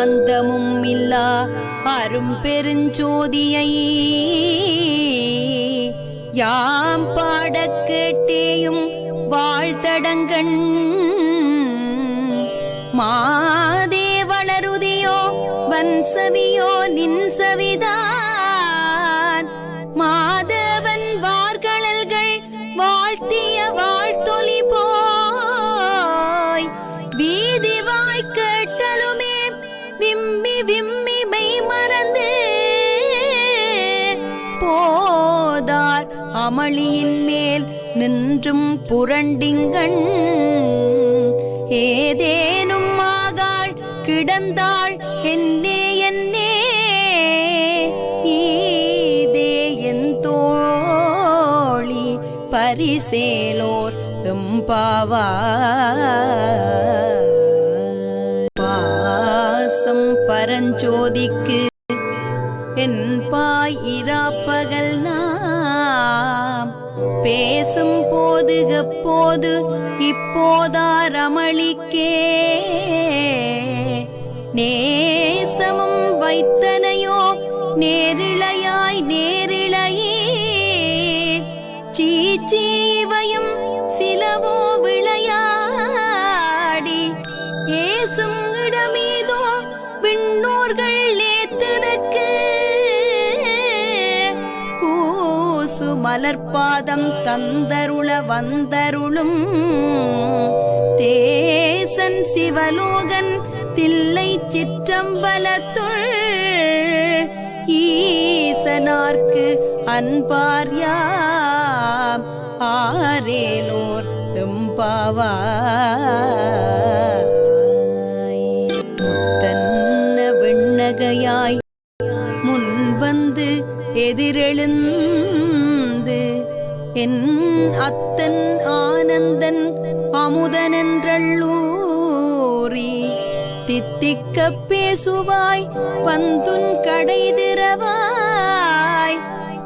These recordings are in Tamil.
மந்தமும் இல்லா அரும் பெருஞ்சோதியை. யாம் பாடக் கேட்டேயும் வாழ்த்தடங்கண். மாதே வன்சவியோ நின்சவிதா. என்றும் புரண்டிங்கண். ஏதேனும் ஆகாள் கிடந்தாள் என்னே என்னே. ஈதே என் தோழி பரிசேலோர் எம்பாவா பாசம் பரஞ்சோதிக்கு இப்போது இப்போதா ரமளிக்கே. நேசமும் வைத்தனையோ நேரிழையாய் நேரிழையே. சீச்சீ மலர்பாதம் தந்தருள வந்தருளும். தேசன் சிவலோகன் தில்லை சிற்றம்பலத்துள். ஈசனார்க்கு அன்பார்யாம் ஆரேலோர் எம்பாவாய். முத்தன்ன வெண்ணகையாய் முன் வந்து எதிரெழுந்து என் அத்தன் ஆனந்தன் அமுதனென்றள்ளூரி. தித்திக்க பேசுவாய் பந்துன் கடை திறவாய்.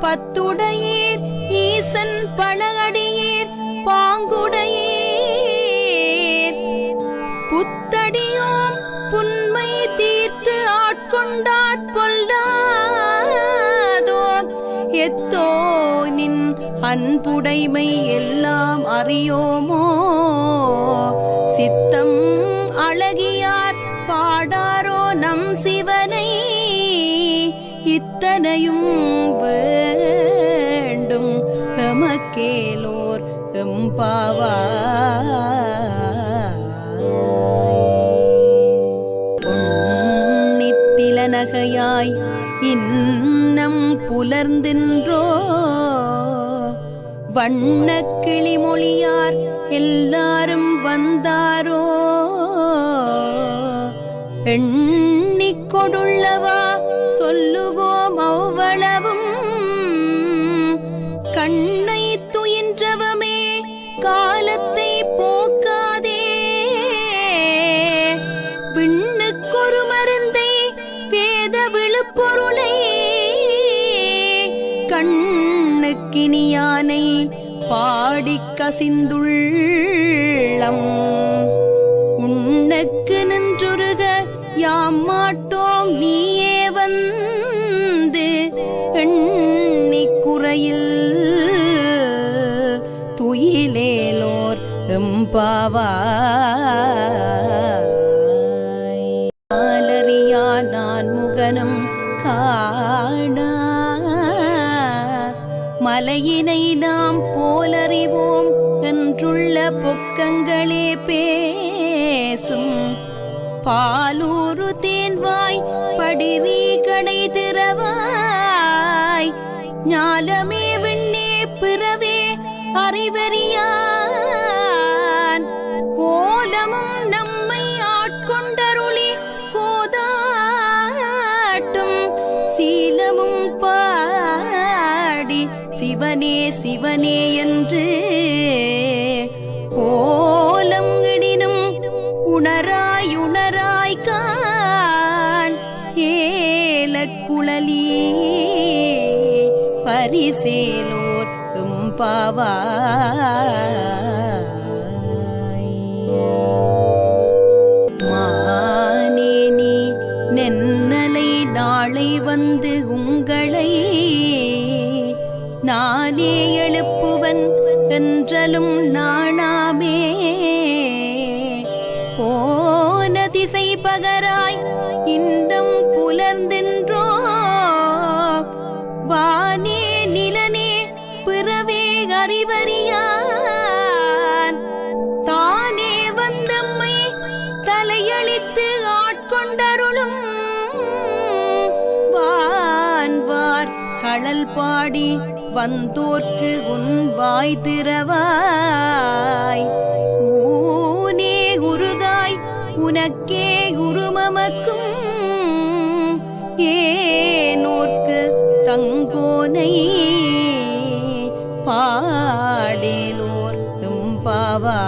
பத்துடையீர் ஈசன் பழகடியீர் பாங்குடையீர். புத்தடியோம் புன்மை தீர்த்து ஆட்கொண்டாட் ஆட்கொண்டாட்பொல்லாதோ எத்தோ நின் அன்புடைமை எல்லாம் அறியோமோ? சித்தம் அழகியார் பாடாரோ நம் சிவனை? இத்தனையும் வேண்டும் எமக்கேலோர் எம்பாவா? நகையாய் இன்னம் புலர்ந்தின்றோ? வண்ண கிளிமொழியார் எல்லாரும் வந்தாரோ? எண்ணிக்கொடுள்ளவா சொல்லுவோம் அவ்வளவும். கண்ணை துயின்றவமே காலத்தை போக்காதே. விண்ணுக்கொரு மருந்தை வேத விழுப்பொருளை. கண் கண்ணுக்கினியானை பாடிக் கசிந்துள்ளம். உன்னக்கு நின்றுருக யாம் மாட்டோம் நீயே வந்து எண்ணி குறையில். துயிலேலோர் எம்பாவா கலையினை நாம் போலறிவோம் என்றுள்ள பொக்கங்களே பேசும். பாலூரு தேன்வாய் படிரீ கடை திறவாய். ஞாலமே விண்ணே பிறவே அறிவறியான். கோலமும் நம்மை ஆட்கொண்டருளி கோதாட்டும் சீலமும் பா சிவனே சிவனே என்று கோலம் இடினும் உணராய் உணராய் கான் ஏலக்குழலி பரிசேலோர் எம்பாவாய் நானே எழுப்புவன் என்றலும் நாணாமே. போன திசை பகராய் இன்றும் புலர்ந்தென்றோ. வானே நிலனே பிறவே அறிவறியான். தானே வந்தம்மை தலையளித்து ஆட்கொண்டருளும். வான்வார் கடல் பாடி வந்தோர்க்கு உன் வாய் திறவாய். ஊனே உருகாய் உனக்கே உருமமக்கும். ஏனோர்க்கு தங்கோனை பாடேலோர் பாவா.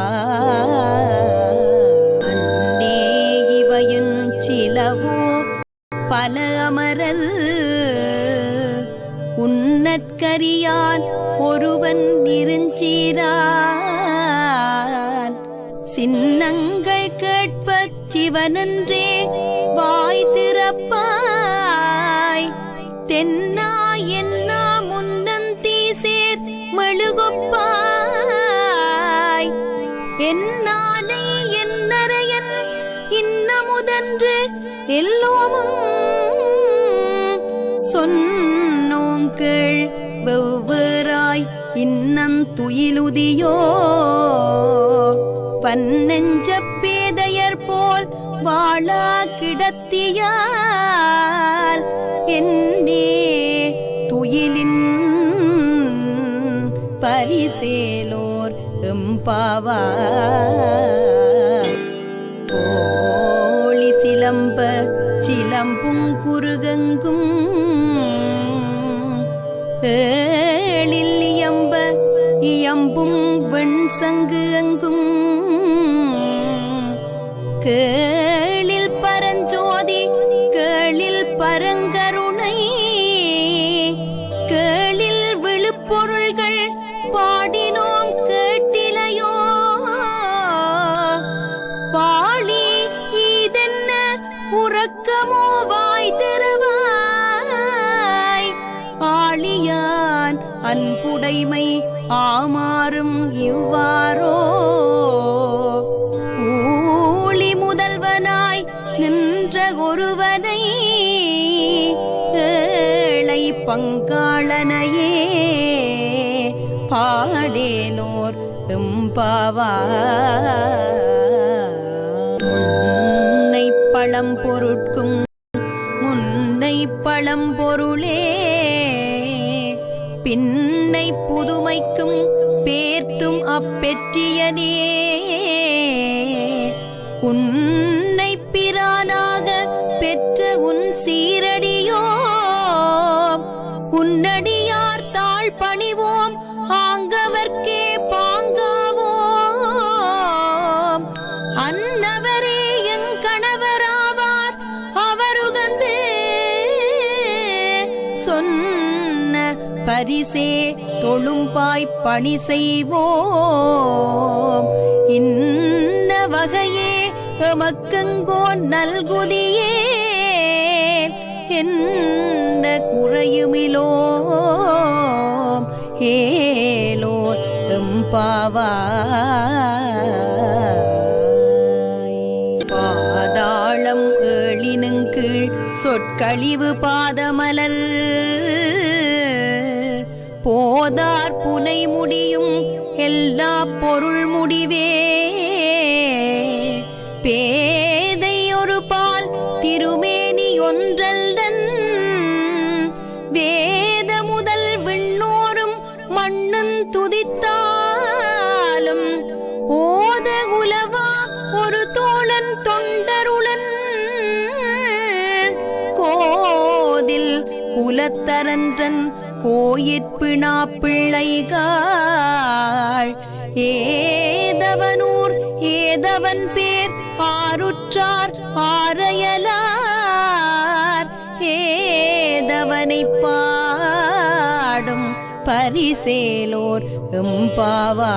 அன்னே இவையும் சிலவோ பல அமரல் அறியான் ஒருவன் இருஞ்சீரான். சின்னங்கள் கேட்பச் சிவனன்றே வாய் திறப்பாய். தென்னா என்னா முன்னந்தீ சேர் மெழுகொப்பாய் என்னாலே என்னறையன் இன்னமுதன்று எல்லோமும் சொன்னோங்கள் வெவ்வேறாய் இன்னம் துயிலுதியோ பன்னெஞ்ச பேதையர் போல் வாழா கிடத்தியால் என்னே துயிலின் பரிசேலோர் எம்பாவா அம்பும் வெண் சங்கு அங்கும். கேளில் பரஞ்சோதி கேளில் பரங்கருணை. கேளில் விழுப்பொருள்கள் பாடினோம் கேட்டிலையோ. பாழி இதென்ன உறக்கமோ வாய் திரு அன்புடைமை ஆமாறும் இவ்வாறோ? ஊழி முதல்வனாய் நின்ற ஒருவனை ஏழை பங்காளனையே பாடேனோர் எம்பாவா? பழம் பொருட்கும் முன்னை பழம் பொருளே என்னை புதுமைக்கும் பேர்த்தும் அப்பெற்றியனே. உன்னை பிரானாக பெற்ற உன் சீரடியோ உன்னடியார் தாழ் பணிவோம் பரிசே தொழும்பாய் பணி செய்வோம். இன்ன வகையே எமக்குங்கோ நல்குதியே என்ன குறையுமிலோம். ஏலோ எம்பாவாய். பாதாளம் ஏழினுங்கீழ் சொற்கழிவு பாதமலர். போதார் புனை முடியும் எல்லா பொருள் முடிவே. பேதை ஒரு பால் திருமேனி ஒன்றல்டன் வேத முதல் விண்ணோரும் மண்ணும் துதித்தாலும் ஓத உலவா ஒரு தோழன் தொண்டருளன். கோதில் குலத்தரன்றன் கோயிற்பிணா பிள்ளைகாள். ஏதவனூர் ஏதவன் பேர் ஆருற்றார் ஆரையலார். ஏதவனை பாடும் பரிசேலோர் எம்பாவா